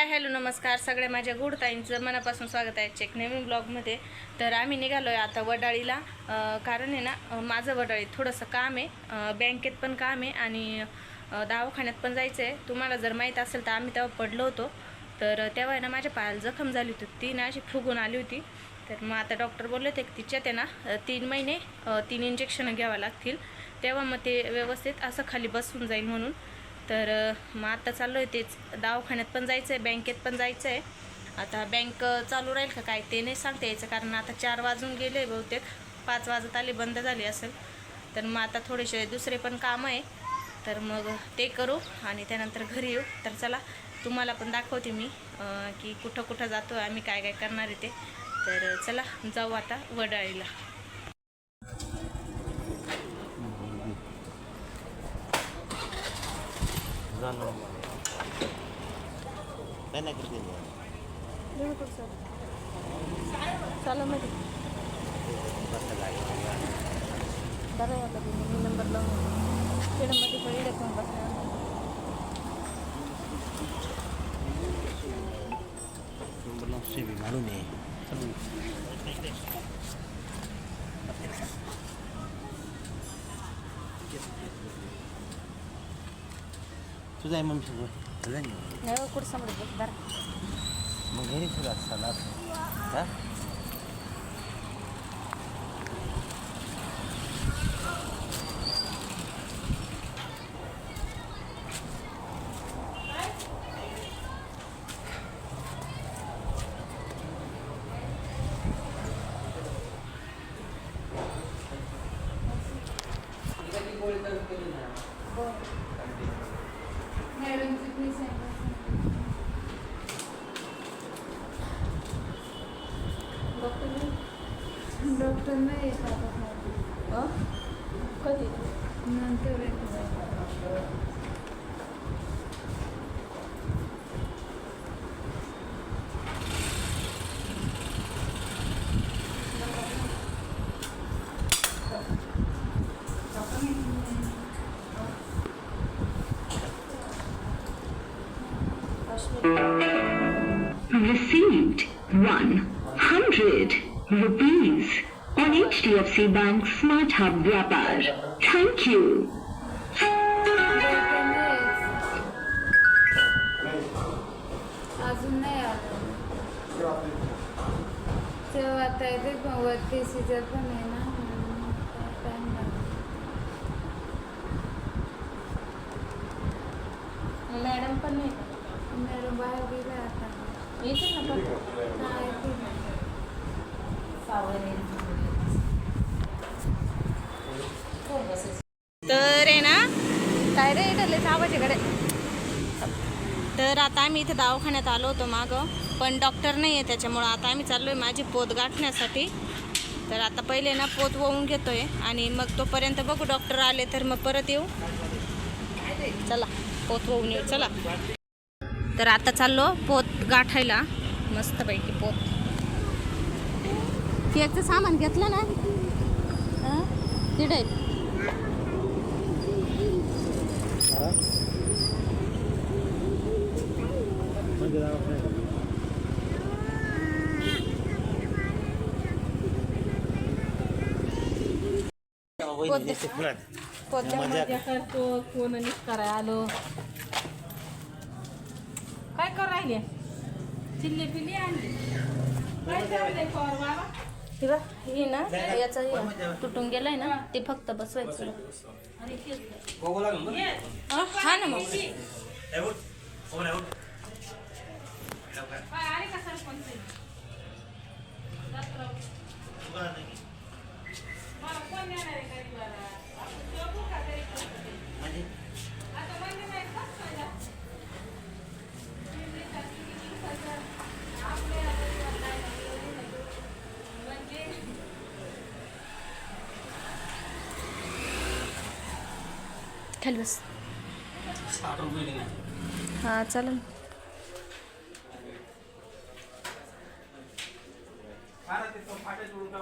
Hi hello नमस्कार. सगळ्या माझ्या गुड ताईंचं मनापासून स्वागत आहे चेक नवीन ब्लॉगमध्ये. तर आम्ही निघालो आहे आता वडाळीला. कारण आहे ना माझं वडाळी थोडंसं काम आहे. बँकेत पण काम आहे आणि दवाखान्यात पण जायचं आहे तुम्हाला जर माहीत असेल तर आम्ही तेव्हा पडलो होतो. तर तेव्हा आहे ना माझ्या पायाला जखम झाली होती. ती ना अशी फुगून आली होती. तर मग आता डॉक्टर बोलले होते की तिच्यात आहे ना तीन महिने तीन इंजेक्शनं घ्यावं लागतील. तेव्हा मग ते व्यवस्थित असं खाली बसून जाईल म्हणून. तर मग आता चाललो आहे तेच. दवाखान्यात पण जायचं आहे बँकेत पण जायचं आहे आता बँक चालू राहील का काय ते नाही सांगता यायचं. कारण आता चार वाजून गेले बहुतेक. पाच वाजत आले बंद झाली असेल. तर मग आता थोडेसे दुसरे पण कामं आहे. तर मग ते करू आणि त्यानंतर घरी येऊ. तर चला तुम्हाला पण दाखवते मी की कुठं कुठं जातो आम्ही काय काय करणार आहे ते. तर चला जाऊ आता वडाळीला. जाणं काय नाही करते चला मध्ये बरं आहे आता तुम्ही नंबर लावून खेळमध्ये पण इकडे पण बसणार शिबी म्हणून तुझा मम्मी सगळं तुझा नाही नाही हो, कुठं बस बरं. मग घरी तुला salad 100 rupees on HDFC Bank Smart Hub Vyapar. Thank you. Doctor नाही येत. अजून नाही आलं तेव्हा आता येते पण वरती सीजर पण आहे ना काय रे इथलेच आवाज इकडे तर आता आम्ही इथे दवाखान्यात आलो होतो मागं पण डॉक्टर नाही आहे त्याच्यामुळं आता आम्ही चाललो आहे माझी पोत गाठण्यासाठी. तर आता पहिले ना पोत वळून घेतोय आणि मग तोपर्यंत बघू डॉक्टर आले तर मग परत येऊ. चला पोत वळून येऊ चला. तर आता चाललो पोत गाठायला. मस्तपैकी पोत. केकचं सामान घेतलं ना. हं? करतो कोण कराय आलो काय कर राहिले चिल्ली पिल्ली आणली हे ना याचा हे तुटून गेलाय ना ते फक्त बसवायचं हा, हा ना मग खाली बस. हां चालेल. ना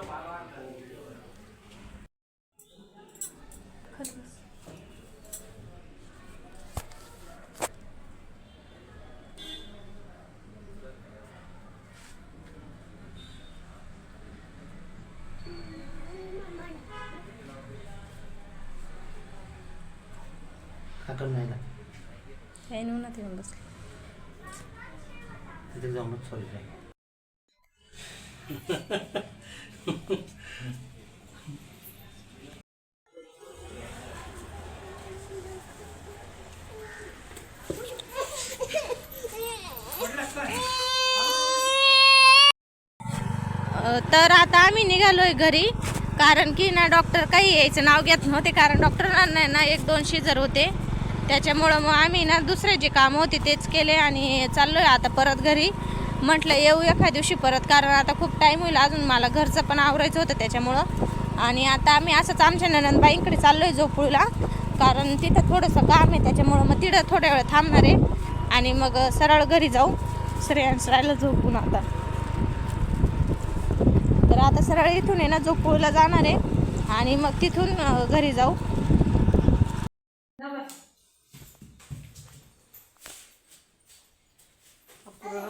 बस झाकण नाही ना काही उन्हात येऊन बसले. तिथे जाऊनच सॉरी तर आता आम्ही निघालोय घरी कारण की ना डॉक्टर काही यायचं नाव घेत नव्हते कारण डॉक्टरांना ना एक दोन शिजर होते. त्याच्यामुळं मग आम्ही ना दुसरे जे कामं होते तेच केले आणि चाललोय आता परत घरी. म्हटलं येऊ एखाद्या दिवशी परत कारण आता खूप टाईम होईल. अजून मला घरचं पण आवरायचं होतं त्याच्यामुळं. आणि आता आम्ही असंच आमच्या ननंदबाईंकडे चाललो आहे झोपूळला. कारण तिथं थोडंसं काम आहे त्याच्यामुळं मग तिथं थोड्या वेळ थांबणार आहे. आणि मग सरळ घरी जाऊ. श्रेयांसरायला झोपून आता. तर आता सरळ इथून आहे ना जोपूळला जाणार आहे. आणि मग तिथून घरी जाऊ.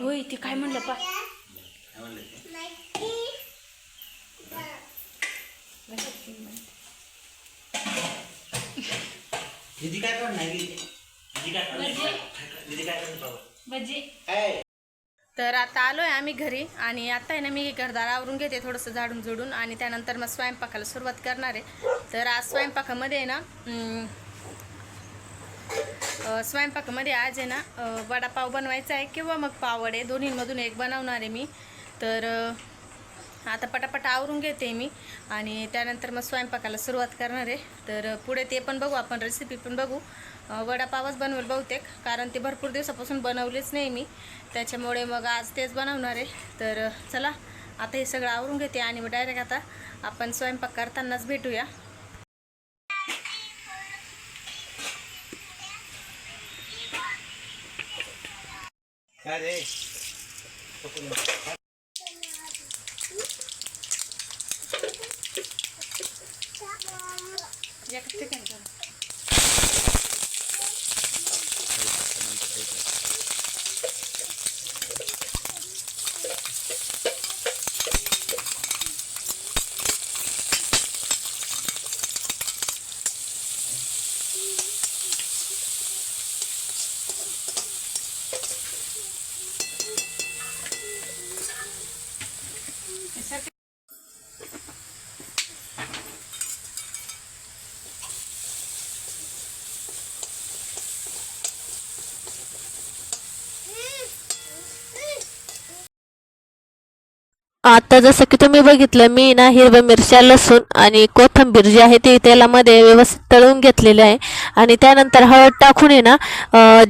होय ते काय म्हणलं पा दीदी काय करणार नाही दीदी काय करणार दीदी काय करणार भजी काय तर आता आलोय आम्ही घरी आणि आता आहे ना मी घरदार आवरून घेते थोडंसं झाडून झुडून आणि त्यानंतर मग स्वयंपाकाला सुरुवात करणार आहे. तर आज स्वयंपाकामध्ये आहे ना स्वयंपाकामध्ये आज आहे ना वडापाव बनवायचा आहे किंवा मग पावडे दोन्हीमधून एक बनवणार आहे मी. तर आता पटापट आवरून घेते मी आणि त्यानंतर मग स्वयंपाकाला सुरुवात करणार आहे. तर पुढे ते पण बघू आपण रेसिपी पण बघू. वडापावच बनवेल बहुतेक कारण ते भरपूर दिवसापासून बनवलेच नाही मी. त्याच्यामुळे मग आज तेच बनवणार आहे. तर चला आता हे सगळं आवरून घेते आणि मग डायरेक्ट आता आपण स्वयंपाक करतानाच भेटूया. काय रे एका ठिकाणी करू. आता जसं की तुम्ही बघितलं मी ना हिरव्या मिरच्या लसूण आणि कोथिंबीर जी आहे ती तेलामध्ये व्यवस्थित तळून घेतलेली आहे. आणि त्यानंतर हळद टाकून आहे ना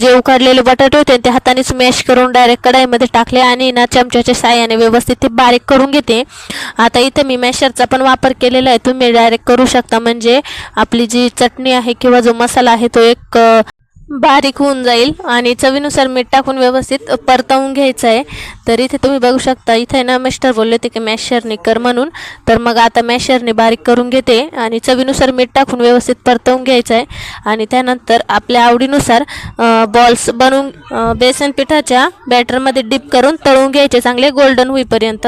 जे उकडलेले बटाटे होते ते हाताने स्मॅश करून डायरेक्ट कढाईमध्ये टाकले आणि ना चमच्याच्या साह्याने व्यवस्थित ते बारीक करून घेते. आता इथं मी मॅशरचा पण वापर केलेला आहे. तुम्ही डायरेक्ट करू शकता. म्हणजे आपली जी चटणी आहे किंवा जो मसाला आहे तो एक बारीक होऊन जाईल आणि चवीनुसार मीठ टाकून व्यवस्थित परतवून घ्यायचं आहे तर इथे तुम्ही बघू शकता इथे ना मिस्टर बोलले होते की मॅशरनी कर म्हणून. तर मग आता मॅशरने बारीक करून घेते आणि चवीनुसार मीठ टाकून व्यवस्थित परतवून घ्यायचं आहे आणि त्यानंतर आपल्या आवडीनुसार बॉल्स बनवून बेसन पिठाच्या बॅटरमध्ये डिप करून तळून घ्यायचे चांगले गोल्डन होईपर्यंत.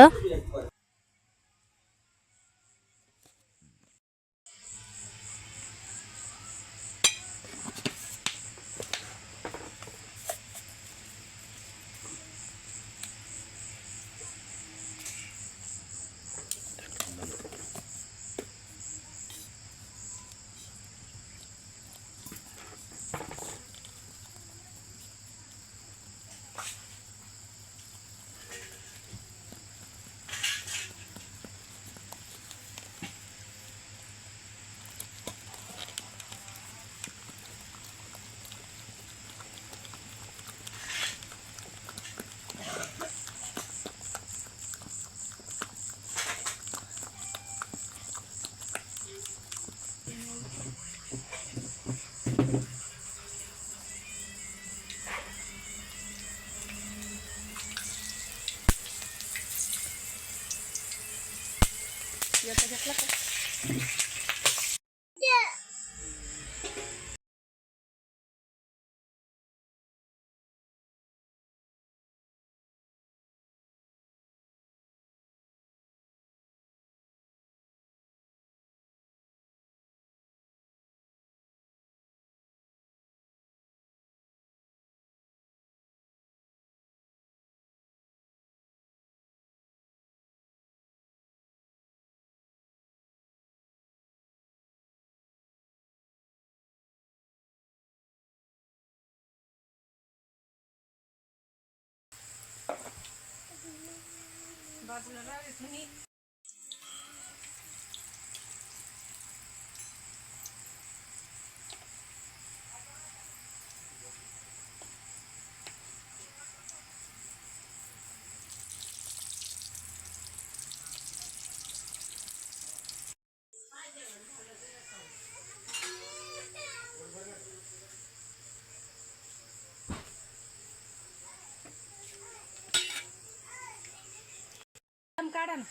বাজনাটা এখানে काढा ना.